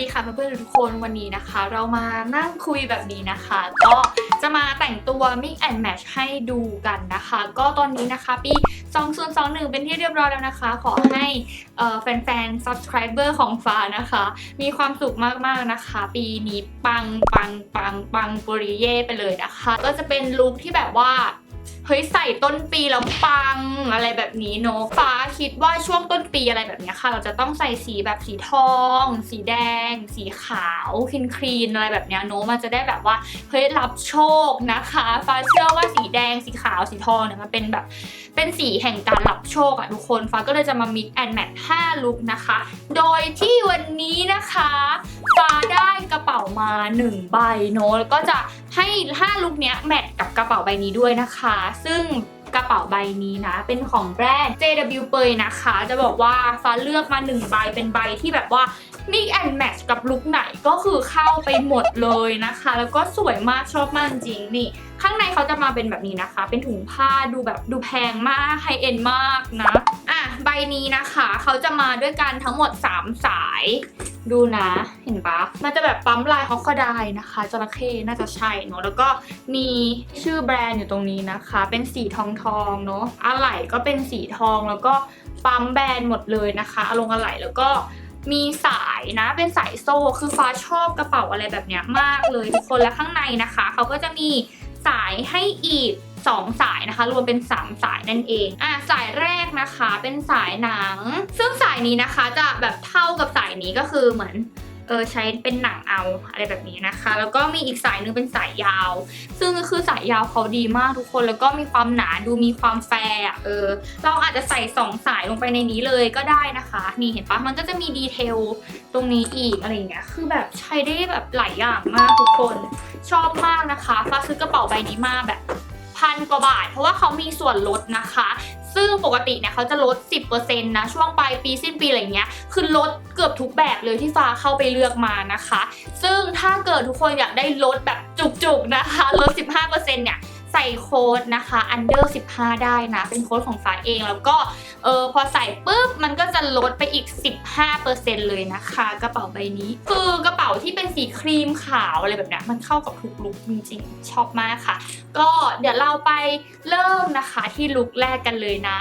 ดีค่ะเพื่อนๆทุกคนวันนี้นะคะ เรามานั่งคุยแบบนี้นะคะ ก็จะมาแต่งตัว mix and match ให้ดูกันนะคะ ก็ตอนนี้นะคะ ปี 2021 เป็นที่เรียบร้อยแล้วนะคะ ขอให้แฟนๆ subscriber ของฟ้านะคะ มีความสุขมากๆนะคะ ปีนี้ปังปังปังปังปุริเย่ไปเลยนะคะ ก็จะเป็นลุคที่แบบว่า เฮ้ยใส่ต้นปีแล้วปังอะไรแบบนี้เนอะฟ้าคิดว่าช่วงต้นปีอะไรแบบนี้ค่ะ เราจะต้องใส่สีแบบสีทอง สีแดง สีขาวคลีนคลีนอะไรแบบเนี้ยเนอะมันจะได้แบบว่าเฮ้ยรับโชคนะคะฟ้าเชื่อว่าสีแดงสีขาวสีทองเนี่ยมันเป็นแบบเป็นสีแห่งการรับโชคอะทุกคนฟ้าก็เลยจะมา mix and match 5ลุคนะคะ โดยที่วันนี้นะคะฟ้าได้กระเป๋ามา 1 ใบเนอะแล้วก็จะ ให้5ลุคเนี้ยแมทกับกระเป๋าใบนี้ด้วยนะคะ ซึ่งกระเป๋าใบนี้นะ เป็นของแบรนด์ JW เปยนะคะ จะบอกว่าฟ้าเลือกมา1ใบเป็นใบที่แบบว่า mix and match กับลุคไหนก็คือเข้าไปหมดเลยนะคะ แล้วก็สวยมากชอบมากจริงนี่ ข้างในเขาจะมาเป็นแบบนี้นะคะ เป็นถุงผ้าดูแบบดูแพงมากไฮเอ็นมากนะ อะ ใบนี้นะคะ เขาจะมาด้วยกันทั้งหมด 3 สาย ดูนะเห็นปะมันจะแบบปั๊มลายฮอกคดายนะคะจระเข้น่าจะใช่เนอะแล้วก็มีชื่อแบรนด์อยู่ตรงนี้นะคะ เป็นสีทองทองเนอะอะไหล่ก็เป็นสีทองแล้วก็ปั๊มแบรนด์หมดเลยนะคะอลงอะไหล่แล้วก็มีสายนะเป็นสายโซ่คือฟ้าชอบกระเป๋าอะไรแบบเนี้ยมากเลยทุกคนและข้างในนะคะเขาก็จะมีสายให้อีก 2 สายนะคะ รวมเป็น 3 สายนั่นเองอะสายแรกนะคะเป็นสายหนัง ซึ่งสายนี้นะคะจะแบบเท่ากับสายนี้ก็คือเหมือนเออใช้เป็นหนังเอาอะไรแบบนี้นะคะ แล้วก็มีอีกสายหนึงเป็นสายยาว ซึ่งก็คือสายยาวเขาดีมากทุกคนแล้วก็มีความหนาดูมีความแฟร์เออเราอาจจะใส่2สายลงไปในนี้เลยก็ได้นะคะ นี่เห็นปะมันก็จะมีดีเทลตรงนี้อีกอะไรอย่างเงี้ยคือแบบใช้ได้แบบหลายอย่างมากทุกคนชอบมากนะคะฟ้าซื้อกระเป๋าใบนี้มาแบบ พันกว่าบาท เพราะว่าเขามีส่วนลดนะคะ ซึ่งปกติเนี่ยเขาจะลด 10%นะช่วงปลายปีสิ้นปีอะไรเงี้ยคือลดเกือบทุกแบบเลยที่ฟ้าเข้าไปเลือกมานะคะ ซึ่งถ้าเกิดทุกคนอยากได้ลดแบบจุกๆนะคะลด 15%เนี่ย ใส่โค้ดนะคะ under 15 ได้นะ เป็นโค้ดของฟ้าเองแล้วก็เออพอใส่ปุ๊บ มันก็จะลดไปอีก 15%เลยนะคะ กระเป๋าใบนี้ คือกระเป๋าที่เป็นสีครีมขาวอะไรแบบนี้มันเข้ากับทุกลุคจริงๆ ชอบมากค่ะ ก็เดี๋ยวเราไปเริ่มนะคะที่ลุคแรกกันเลยนะ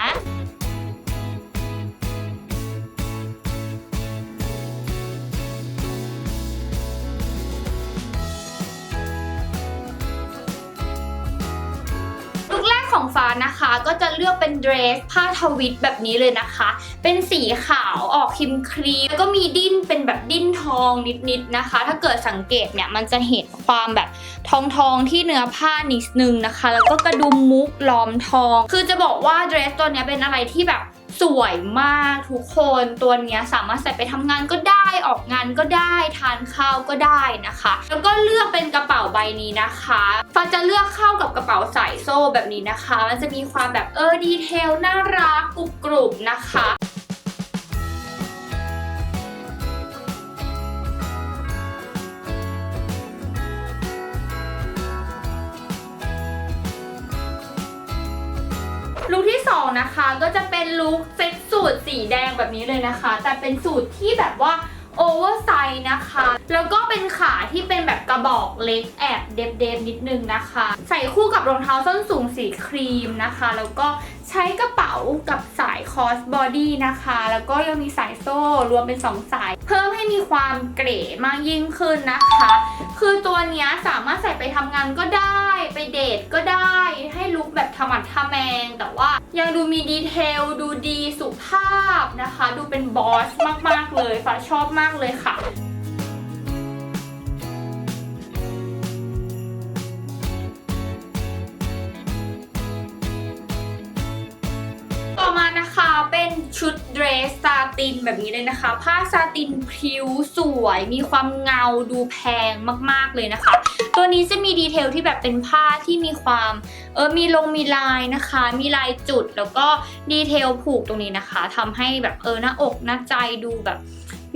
ของฟ้านะคะก็จะเลือกเป็นเดรสผ้าทวิตแบบนี้เลยนะคะ เป็นสีขาวออกครีมครีมแล้วก็มีดิ้นเป็นแบบดิ้นทองนิดๆนะคะ ถ้าเกิดสังเกตเนี่ยมันจะเห็นความแบบทองทองๆที่เนื้อผ้านิดนึงนะคะ แล้วก็กระดุมมุกล้อมทอง คือจะบอกว่าเดรสตัวเนี้ยเป็นอะไรที่แบบ สวยมากทุกคนตัวนี้สามารถใส่ไปทำงานก็ได้ออกงานก็ได้ทานข้าวก็ได้นะคะ แล้วก็เลือกเป็นกระเป๋าใบนี้นะคะฟ้าจะเลือกเข้ากับกระเป๋าสายโซ่แบบนี้นะคะ มันจะมีความแบบเออดีเทลน่ารักกรุบกรุบนะคะลุคที่ องนะคะ ก็จะเป็นลุคเซ็ตสูทสีแดงแบบนี้เลยนะคะ แต่เป็นสูทที่แบบว่าโอเวอร์ไซส์นะคะ แล้วก็เป็นขาที่เป็นแบบกระบอกเล็กแอบเดฟเดฟนิดนึงนะคะ ใส่คู่กับรองเท้าส้นสูงสีครีมนะคะ แล้วก็ใช้กระเป๋ากับสายคอสบอดี้นะคะ แล้วก็ยังมีสายโซ่รวมเป็น 2 สาย เพิ่มให้มีความเก๋มากยิ่งขึ้นนะคะ คือตัวนี้สามารถใส่ไปทำงานก็ได้ ไปเดทก็ได้ ให้ลุ คแบบธรรมะทะแมง แต่ว่ายังดูมีดีเทล ดูดีสุภาพนะคะ ดูเป็นบอสมากๆเลยฟ้าชอบมากเลยค่ะ ชุดเดรสซาตินแบบนี้เลยนะคะ ผ้าซาตินพริ้วสวย มีความเงาดูแพงมากๆเลยนะคะ ตัวนี้จะมีดีเทลที่แบบเป็นผ้าที่มีความเออมีลงมีลายนะคะ มีลายจุดแล้วก็ดีเทลผูกตรงนี้นะคะทำให้แบบเออหน้าอกหน้าใจดูแบบ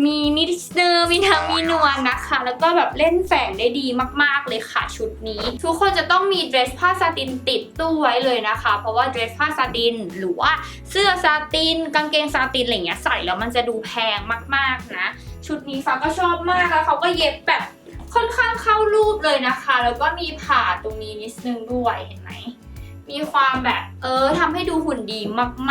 มีนิดเนอร์มีทั้งมีนวลนะคะ แล้วก็แบบเล่นแฝงได้ดีมากๆเลยค่ะชุดนี้ ทุกคนจะต้องมีเดรสผ้าซาตินติดตู้ไว้เลยนะคะ เพราะว่าเดรสผ้าซาติน หรือว่าเสื้อซาติน กางเกงซาตินอะไรเงี้ยใส่แล้วมันจะดูแพงมากๆนะ ชุดนี้ฟ้าก็ชอบมากแล้วเขาก็เย็บแบบค่อนข้างเข้ารูปเลยนะคะ แล้วก็มีผ่าตรงนี้นิดนึงด้วยเห็นไหม มีความแบบเออทำให้ดูหุ่นดี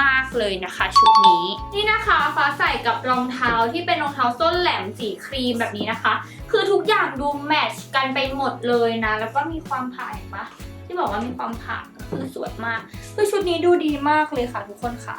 มาก ๆ เลยนะคะ ชุดนี้ นี่นะคะฟ้าใส่กับรองเท้าที่เป็นรองเท้าส้นแหลมสีครีมแบบนี้นะคะ คือทุกอย่างดูแมทช์กันไปหมดเลยนะ แล้วก็มีความผ่าเห็นปะที่บอกว่ามีความผ่าก็คือสวยมากคือชุดนี้ดูดีมากเลยค่ะทุกคนค่ะ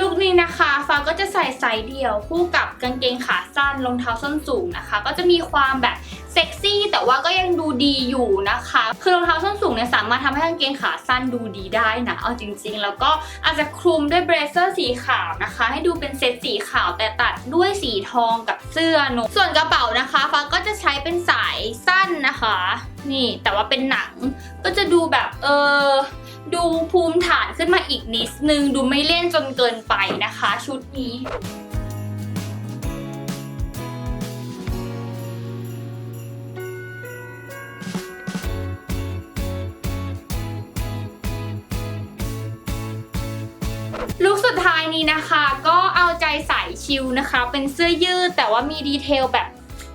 ลุคนี้นะคะฟ้าก็จะใส่ไซส์เดี่ยวคู่กับกางเกงขาสั้นรองเท้าส้นสูงนะคะ ก็จะมีความแบบเซ็กซี่แต่ว่าก็ยังดูดีอยู่นะคะ คือรองเท้าส้นสูงเนี่ยสามารถทำให้กางเกงขาสั้นดูดีได้นะเอาจริง ๆ แล้วก็อาจจะคลุมด้วยเบรเซอร์สีขาวนะคะ ให้ดูเป็นเซ็ตสีขาวแต่ตัดด้วยสีทองกับเสื้อนูส่วนกระเป๋านะคะฟ้าก็จะใช้เป็นสายสั้นนะคะ นี่แต่ว่าเป็นหนังก็จะดูแบบเออ ดูภูมิฐานขึ้นมาอีกนิดนึง ดูไม่เล่นจนเกินไปนะคะ ชุดนี้ ลุคสุดท้ายนี้นะคะ ก็เอาใจใส่ชิลนะคะ เป็นเสื้อยืดแต่ว่ามีดีเทลแบบ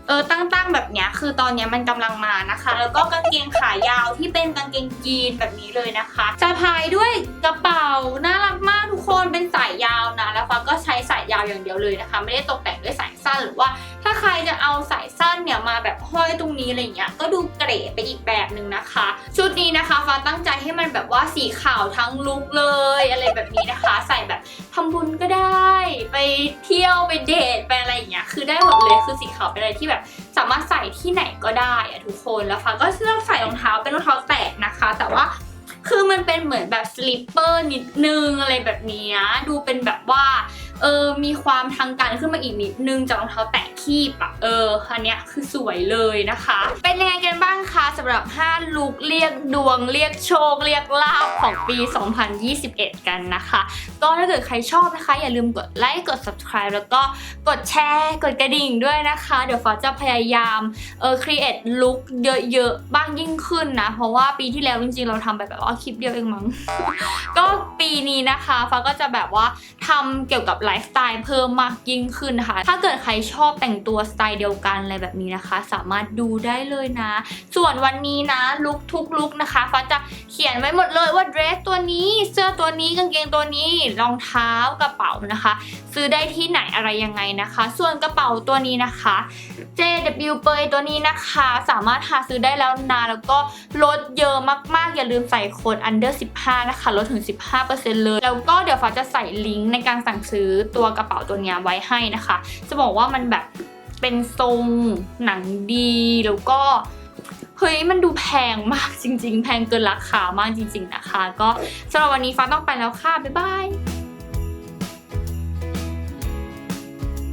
เออตั้งๆแบบเนี้ยคือตอนเนี้ยมันกำลังมานะคะ แล้วก็กางเกงขายาวที่เป็นกางเกงยีนแบบนี้เลยนะคะสะพายด้วยกระเป๋าน่ารักมากทุกคนเป็นสายยาวนะแล้วฟ้าก็ใช้สายยาวอย่างเดียวเลยนะคะ ไม่ได้ตกแต่งด้วยสายสั้นหรือว่า ถ้าใครจะเอาสายสั้นเนี่ยมาแบบห้อยตรงนี้อะไรเงี้ย ก็ดูเก๋ไปอีกแบบหนึ่งนะคะ ชุดนี้นะคะฟ้าตั้งใจให้มันแบบว่าสีขาวทั้งลุคเลยอะไรแบบนี้นะคะ ใส่แบบทำบุญก็ได้ ไปเที่ยวไปเดทไปอะไรอย่างเงี้ย คือได้หมดเลย คือสีขาวเป็นอะไรที่แบบสามารถใส่ที่ไหนก็ได้อะทุกคน แล้วฟ้าก็เลือกใส่รองเท้าเป็นรองเท้าแตะนะคะ แต่ว่าคือมันเป็นเหมือนแบบสลิปเปอร์นิดนึงอะไรแบบนี้ดูเป็นแบบว่า เออมีความทางการขึ้นมาอีกนิดนึงจากรองเท้าแตะคีบอะเอออันเนี้ยคือสวยเลยนะคะ เป็นยังไงกันบ้างคะสำหรับ 5 ลุคเรียกดวงเรียกโชค เรียกลาภของปี 2021 กันนะคะ ก็ถ้าเกิดใครชอบนะคะ อย่าลืมกดไลค์กด subscribe แล้วก็กดแชร์กดกระดิ่งด้วยนะคะ เดี๋ยวฟ้าจะพยายามเออ create look เยอะๆ บ้างยิ่งขึ้นนะ เพราะว่าปีที่แล้วจริงๆ เราทำแบบว่าคลิปเดียวเองมั้งก็ปีนี้นะคะฟ้าก็จะแบบว่าทำเกี่ยวกับไลฟ์สไตล์เพิ่มมากยิ่งขึ้นนะคะถ้าเกิดใครชอบแต่งตัวสไตล์เดียวกันอะไรแบบนี้นะคะ สามารถดูได้เลยนะ ส่วนวันนี้นะลุคทุกลุคนะคะฟ้าจะเขียนไว้หมดเลยว่าเดรสตัวนี้เสื้อตัวนี้กางเกงตัวนี้รองเท้ากระเป๋านะคะ ซื้อได้ที่ไหนอะไรยังไงนะคะ ส่วนกระเป๋าตัวนี้นะคะ JW เปยตัวนี้นะคะ สามารถหาซื้อได้แล้วนะแล้วก็ลดเยอะมากๆ อย่าลืมใส่โค้ด under 15 นะคะ ลดถึง 15%เลย แล้วก็เดี๋ยวฟ้าจะใส่ลิงก์ในการสั่งซื้อตัวกระเป๋าตัวนี้ไว้ให้นะคะ จะบอกว่ามันแบบเป็นทรงหนังดี แล้วก็เฮ้ยมันดูแพงมากจริง ๆ แพงเกินราคามากจริง ๆ นะคะ ก็สำหรับวันนี้ฟ้าต้องไปแล้วค่ะ บ๊ายบาย